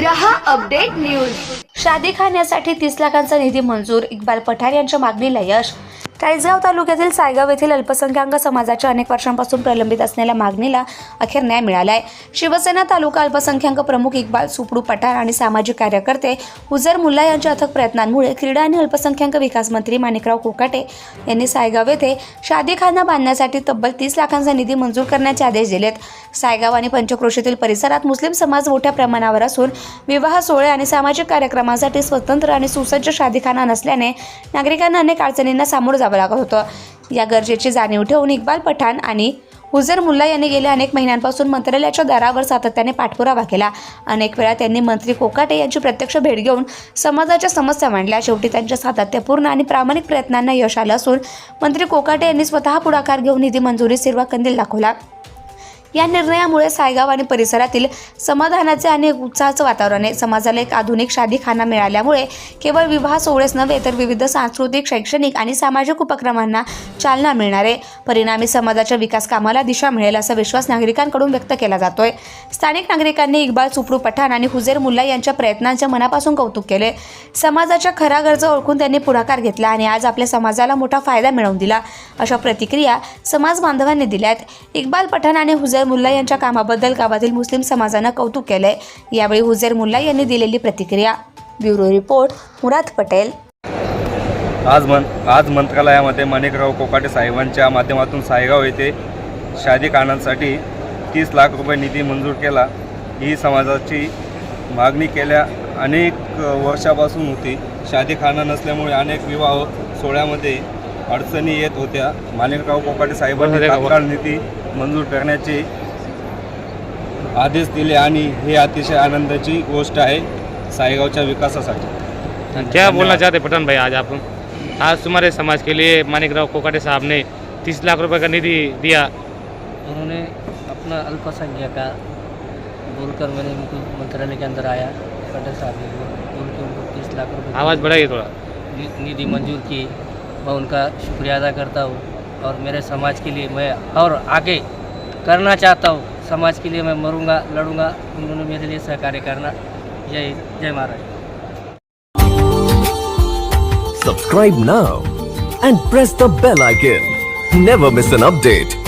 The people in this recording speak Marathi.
रहा अपडेट न्यूज. शादी खाण्यासाठी तीस लाखांचा निधी मंजूर इक्बाल पठाण यांच्या मागणीला यश. चाळीसगाव तालुक्यातील सायगाव येथील अल्पसंख्याक समाजाच्या अनेक वर्षांपासून प्रलंबित असलेल्या मागणीला अखेर न्याय मिळाला आहे शिवसेना तालुका अल्पसंख्याक प्रमुख इक्बाल सुपडू पठार आणि सामाजिक कार्यकर्ते हुजर मुल्ला यांच्या अथक प्रयत्नांमुळे क्रीडा आणि अल्पसंख्याक विकास मंत्री माणिकराव कोकाटे यांनी सायगाव येथे शादीखाना बांधण्यासाठी तब्बल तीस लाखांचा निधी मंजूर करण्याचे आदेश दिलेत. सायगाव आणि पंचक्रोशीतील परिसरात मुस्लिम समाज मोठ्या प्रमाणावर असून विवाह सोहळे आणि सामाजिक कार्यक्रमासाठी स्वतंत्र आणि सुसज्ज शादीखाना नसल्याने नागरिकांना अनेक अडचणींना सामोरं जावं लागत होतं. या गरजेची जाणीव ठेवून इक्बाल पठाण आणि हुजर मुल्ला यांनी गेल्या अनेक महिन्यांपासून मंत्रालयाच्या दारावर सातत्याने पाठपुरावा केला. अनेक वेळा त्यांनी मंत्री कोकाटे यांची प्रत्यक्ष भेट घेऊन समाजाच्या समस्या मांडल्या. शेवटी त्यांच्या सातत्यपूर्ण आणि प्रामाणिक प्रयत्नांना यश आलं असून मंत्री कोकाटे यांनी स्वतः पुढाकार घेऊन निधी मंजुरी सिरवा कंदील दाखवला. या निर्णयामुळे सायगाव आणि परिसरातील समाधानाचे आणि उत्साहाचं वातावरण आहे. समाजाला एक आधुनिक शादीखाना मिळाल्यामुळे केवळ विवाह सोहळेच नव्हे तर विविध सांस्कृतिक शैक्षणिक आणि सामाजिक उपक्रमांना चालना मिळणार आहे. परिणामी समाजाच्या विकास कामाला दिशा मिळेल असा विश्वास नागरिकांकडून व्यक्त केला जातोय. स्थानिक नागरिकांनी इक्बाल सुप्रू पठाण आणि हुजेर मुल्ला यांच्या प्रयत्नांच्या मनापासून कौतुक केले. समाजाच्या खऱ्या गरजा ओळखून त्यांनी पुढाकार घेतला आणि आज आपल्या समाजाला मोठा फायदा मिळवून दिला. अशा प्रतिक्रिया समाज बांधवांनी दिल्यात. इक्बाल पठाण आणि हुजेर मुल्ला यांच्या कामाबद्दल गावातील मुस्लिम समाजानं कौतुक केलंय. यावेळी हुजेर मुल्ला यांनी दिलेली प्रतिक्रिया. Bureau report Murad Patel. आज मन आज मंत्रालयामध्ये माणिकराव कोकाटे साहेबांच्या माध्यमातून सायगाव येथे शादी कानांसाठी तीस लाख रुपये निधी मंजूर केला. ही समाजाची मागणी केल्या अनेक वर्षापासून होती. शादी खाना नसल्यामुळे अनेक विवाह सोहळ्यामध्ये अडचणी येत होत्या. माणिकराव कोकाटे साहेबांनी तात्काळ निधी मंजूर करण्याचे आदेश दिले आणि हे अतिशय आनंदाची गोष्ट आहे सायगावच्या विकासासाठी. क्या बोलना चाहते पठान भाई आज आप आज तुम्हारे समाज के लिए मानिक राव कोकाटे साहब ने तीस लाख रुपए का निधि दिया। उन्होंने अपना अल्पसंख्यक का बोलकर मैंने उनको मंत्रालय के अंदर आया पटेल साहब ने बोल के उनको तीस लाख रुपए आवाज़ बढ़ाइए थोड़ा। नि- निधि मंजूर की मैं उनका शुक्रिया अदा करता हूँ और मेरे समाज के लिए मैं और आगे करना चाहता हूँ समाज के लिए मैं मरूँगा, लड़ूँगा उन्होंने मेरे लिए सहकार्य करना जय जय Maharaj Subscribe now and press the bell icon. Never miss an update.